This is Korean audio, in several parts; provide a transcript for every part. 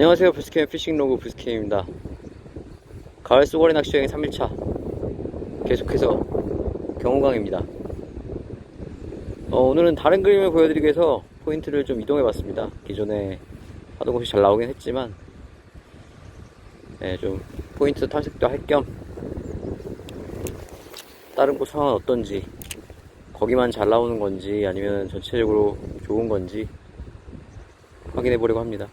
안녕하세요. 부스캠 피싱로그 부스캠입니다. 가을 쏘가리 낚시 여행 3일차 계속해서 경호강입니다. 어, 오늘은 다른 그림을 보여드리기 위해서 포인트를 좀 이동해 봤습니다. 기존에 하던 곳이 잘 나오긴 했지만 네, 좀 포인트 탐색도 할 겸 다른 곳 상황은 어떤지 거기만 잘 나오는 건지 아니면 전체적으로 좋은 건지 확인해 보려고 합니다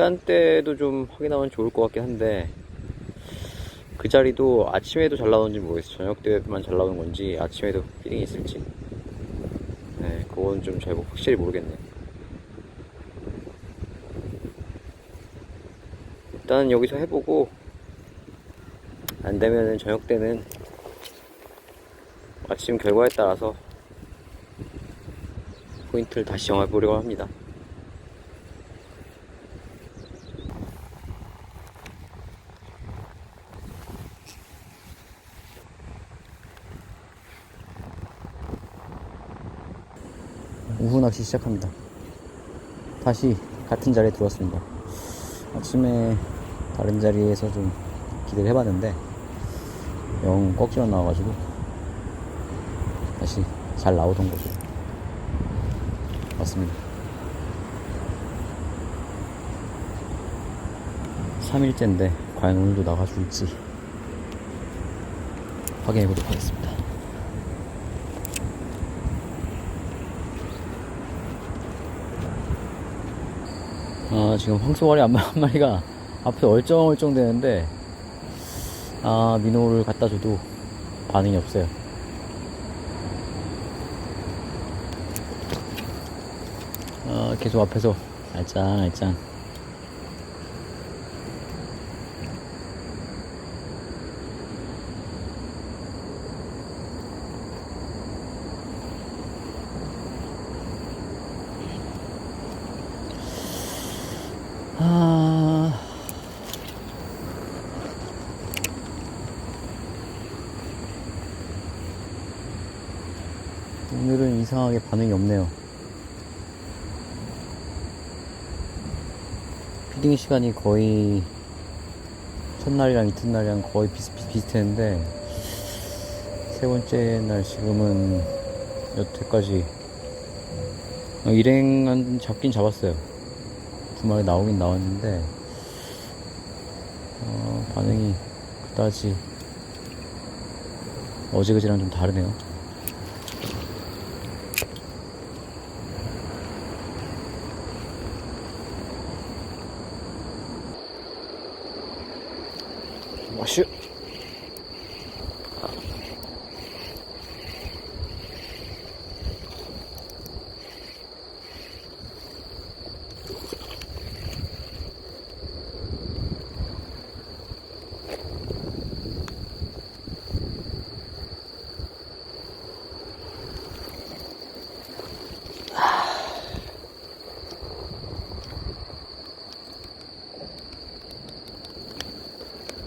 시간대도 좀 확인하면 좋을 것 같긴 한데 그 자리도 아침에도 잘 나오는지 모르겠어요. 저녁 때만 잘 나오는 건지 아침에도 피딩이 있을지. 네 그건 좀 잘 확실히 모르겠네 일단 여기서 해보고 안 되면은 저녁 때는 아침 결과에 따라서 포인트를 다시 정해보려고 합니다 오후 낚시 시작합니다. 다시 같은 자리에 들어왔습니다. 아침에 다른 자리에서 좀 기대를 해봤는데 영 꺽지로 나와가지고 다시 잘 나오던 곳으로 왔습니다. 3일째인데 과연 오늘도 나가줄지 확인해보도록 하겠습니다. 아, 지금 황소가리 한, 마리가 앞에 얼쩡얼쩡 되는데, 아, 민호를 갖다 줘도 반응이 없어요. 아, 계속 앞에서 알짱, 알짱. 아. 오늘은 이상하게 반응이 없네요. 피딩 시간이 거의 첫날이랑 이튿날이랑 거의 비슷, 비슷했는데 세 번째 날 지금은 여태까지 어, 일행은 잡긴 잡았어요. 두 마리 나오긴 나왔는데 어, 반응이 그다지 어제그제랑 좀 다르네요. 마슈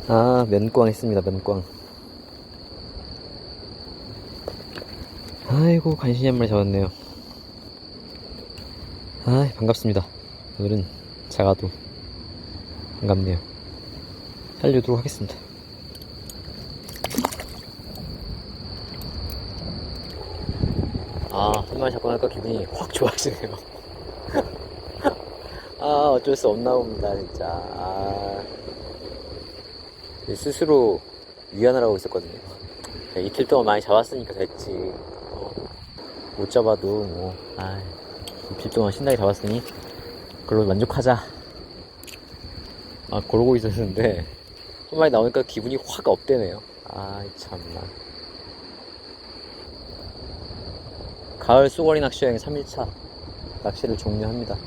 아, 면꽝 했습니다, 면꽝. 아이고, 간신히 한 마리 잡았네요. 아, 반갑습니다. 오늘은 작아도 반갑네요. 살려두도록 하겠습니다. 아, 한 마리 잡고 나니까 기분이 확 좋아지네요. 아, 어쩔 수 없나 봅니다, 진짜. 아. 스스로 위안을 하고 있었거든요. 이틀 동안 많이 잡았으니까 됐지. 어, 못 잡아도 뭐, 아, 이틀 동안 신나게 잡았으니 그걸로 만족하자. 아, 그러고 있었는데 한 마리 나오니까 기분이 확 업되네요. 아, 참나. 가을 쏘가리 낚시 여행 3일차 낚시를 종료합니다.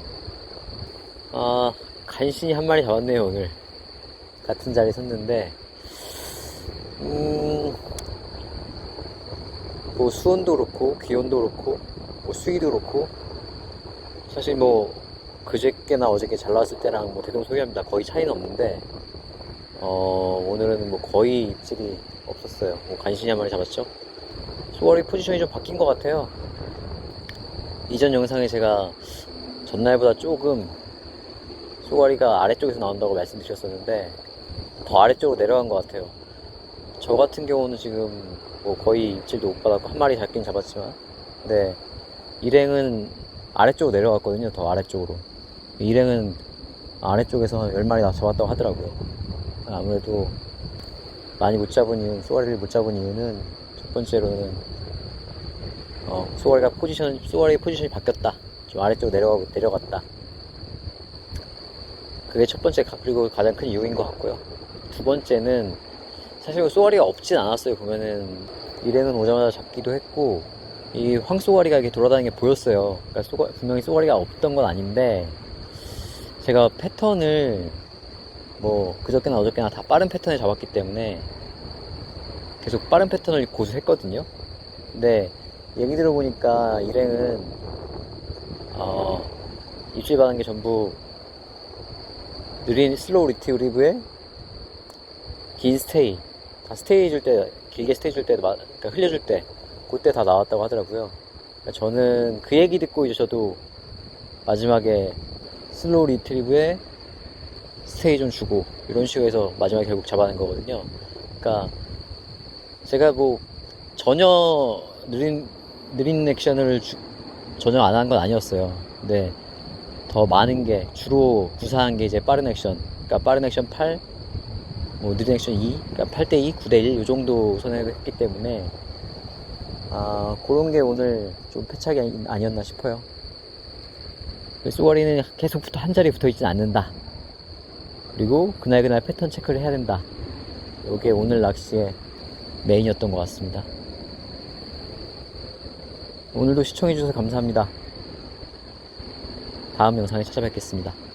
아, 간신히 한 마리 잡았네요, 오늘. 같은 자리에 섰는데, 음, 뭐 수온도 그렇고, 기온도 그렇고, 뭐 수위도 그렇고, 사실 뭐, 그저께나 어저께 잘 나왔을 때랑 뭐 대동소이합니다. 거의 차이는 없는데, 어, 오늘은 뭐 거의 입질이 없었어요. 뭐 간신히 한 마리 잡았죠? 소월이 포지션이 좀 바뀐 것 같아요. 이전 영상에 제가 전날보다 조금 쏘가리가 아래쪽에서 나온다고 말씀드렸었는데 더 아래쪽으로 내려간 것 같아요. 저 같은 경우는 지금 뭐 거의 입질도 못 받았고 한 마리 잡긴 잡았지만 근데 일행은 아래쪽으로 내려갔거든요. 더 아래쪽으로. 일행은 아래쪽에서 한 10마리 나 잡았다고 하더라고요. 아무래도 많이 못 잡은 이유는, 쏘가리를 못 잡은 이유는 첫 번째로는 어, 쏘가리가 포지션, 쏘가리 포지션이 바뀌었다. 좀 아래쪽으로 내려가고, 내려갔다. 그게 첫 번째, 가- 그리고 가장 큰 이유인 것 같고요. 두 번째는 사실 쏘가리가 없진 않았어요. 보면은 일행은 오자마자 잡기도 했고 이 황쏘가리가 이렇게 돌아다니는 게 보였어요. 그러니까 쏘가- 분명히 쏘가리가 없던 건 아닌데 제가 패턴을 뭐 그저께나 어저께나 다 빠른 패턴을 잡았기 때문에 계속 빠른 패턴을 고수했거든요. 근데 얘기 들어보니까 일행은 어, 입질 받은 게 전부 느린 슬로우 리트리브에 긴 스테이. 다 스테이 줄 때 길게 스테이 줄 때 그러니까 흘려줄 때 그때 다 나왔다고 하더라고요. 그러니까 저는 그 얘기 듣고 이제 저도 마지막에 슬로우 리트리브에 스테이 좀 주고 이런 식으로 해서 마지막에 결국 잡아낸 거거든요. 그러니까 제가 뭐 전혀 느린 느린 액션을 주- 전혀 안 한 건 아니었어요. 근데 더 많은 게 주로 구사한 게 이제 빠른 액션 그러니까 빠른 액션 8 뭐 느린 액션 2, 그러니까 8대 2, 9대 1 이 정도 선회를 했기 때문에 아 그런 게 오늘 좀 패착이 아니- 아니 었나 싶어요. 쏘가리는 계속 붙어 한 자리에 붙어 있진 않는다. 그리고 그날 그날 패턴 체크를 해야 된다. 이게 오늘 낚시의 메인이었던 것 같습니다. 오늘도 시청해주셔서 감사합니다. 다음 영상에 찾아뵙겠습니다.